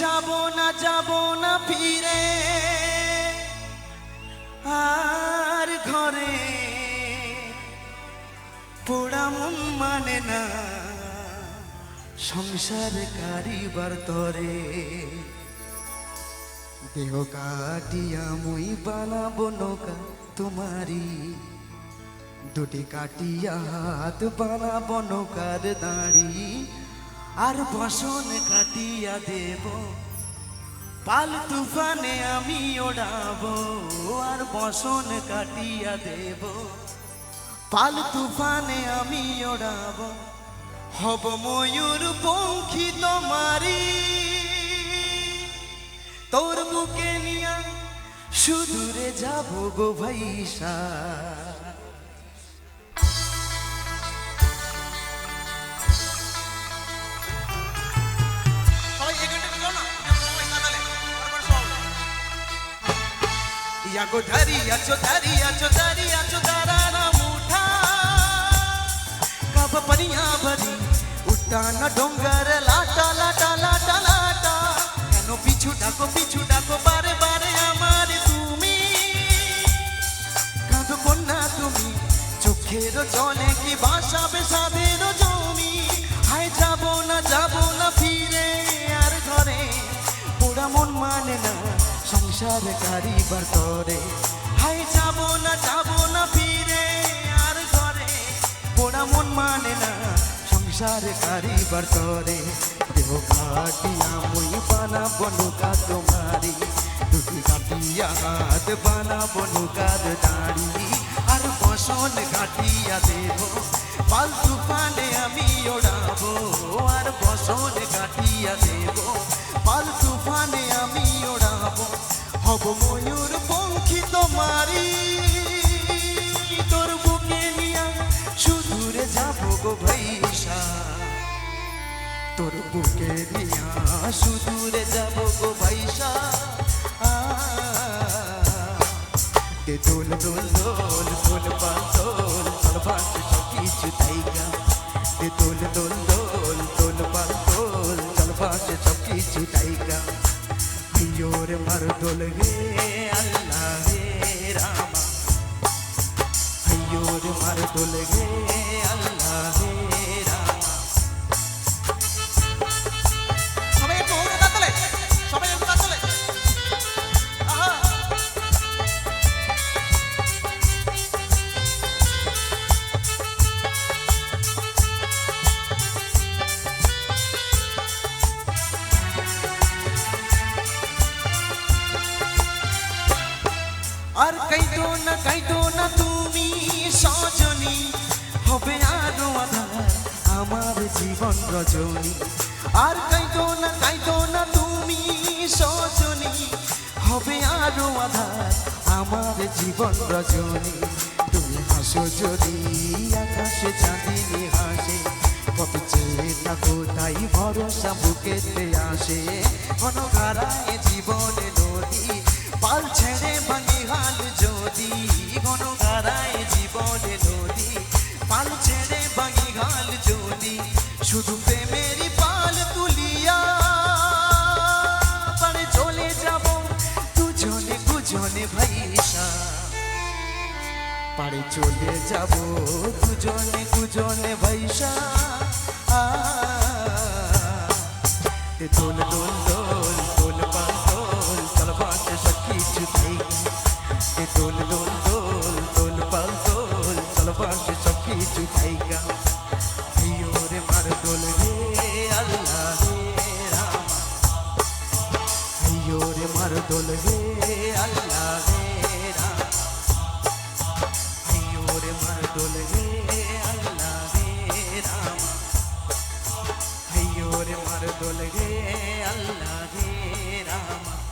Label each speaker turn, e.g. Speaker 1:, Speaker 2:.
Speaker 1: যাব না যাব না ফিরে। আর ঘরে পোড়া মন মানে না সংসার কারিবার তরে। দেহ কাটিয়া মুই বানাবো নৌকা তোমারি দুটি কাটিয়া হাত বানাবো নৌকার দাঁড়ি। আর বসন কাটিয়া দেব। পাল তুফানে আমি ওড়াবো, আর বসন কাটিয়া দেব। পাল তুফানে আমি ওড়াবো, হব ময়ূর পঙ্খী তোমারি তোর বুকে নিয়া সুদূরে যাব গো ভাইসা। ইয়াগো ধারি আছো ধারি আছো ধারি আছো দারানা মুঠা কাব পনিয়া ভরি উঠানা ডোঙ্গার লাটা লাটা লাটা লাটা কেন পিছু ডাকো পিছু ডাকো বারে বারে আমার তুমি কাঁদো কন্যা তুমি চোখের জলে কি বাসাবে সাদের জমি হায় যাব না যাব না ফিরে আর ঘরে পোড়া মন মানে না সংসার কারিবার করে হায়, যাব না যাব না ফিরে আর ঘরে। পোড়া মন মানে না সংসার কারিবার করে দেহ কাটিয়া মুই বানাবো নৌকা তোমারি। দুটি কাটিয়া হাত বানাবো নৌকার দাঁড়ি। আর বসন কাটিয়া দেব পাল তুফানে আমি ওড়াবো। আর বসন কাটিয়া দেব পাল তুফানে আমি ওড়াবো হব ময়ূর পঙ্খী তোমারি তোর বুকে নিয়া সুদূরে যাব গো ভাইসা তোর বুকে নিয়া সুদূরে যাব গো ভাইসা দে দোল দোল দোল দোল চল বাস সব কিছু তাইগা। দে দোল দোল দোল দোল চল বাস সব কিছু তাইগা। আইয়োর মার দোল গে আল্লাহ রে রামা। আইয়োর মার দোল আর কাইতো না কাইতো না তুমি সজনী, হবে আরও আধার আমার জীবন রজনী। আর কাইতো না কাইতো না তুমি সজনী, হবে আরও আধার আমার জীবন রজনী। তুমি হাসো যদি আকাশে চাঁদিনী হাসে, কত চেয়ে থাকো তাই ভরসা বুকেতে আসে। ঘন গারায় জীবনে নদী পাল ছেড়ে ভাঙি হাল যদি ঘন গারায় জীবনে নদী। পাল ছেড়ে ভাঙি হাল যদি, শুধু প্রেমেরই পাল তুলিয়া পারে চলে যাব। দুজনে দুজনে ভাইসা। পারে চলে যাব দুজনে দুজনে ভাইসা। দোল দোল দোল কিছু তাইগা আইয়ো রে মার দোল রে, আল্লাহ রে রামা। আইয়ো রে মার দোল রে, আল্লাহ রে রামা। আইয়ো রে মার দোল রে, আল্লাহ রে রামা। আইয়ো রে মার দোল রে, আল্লাহ রে রামা।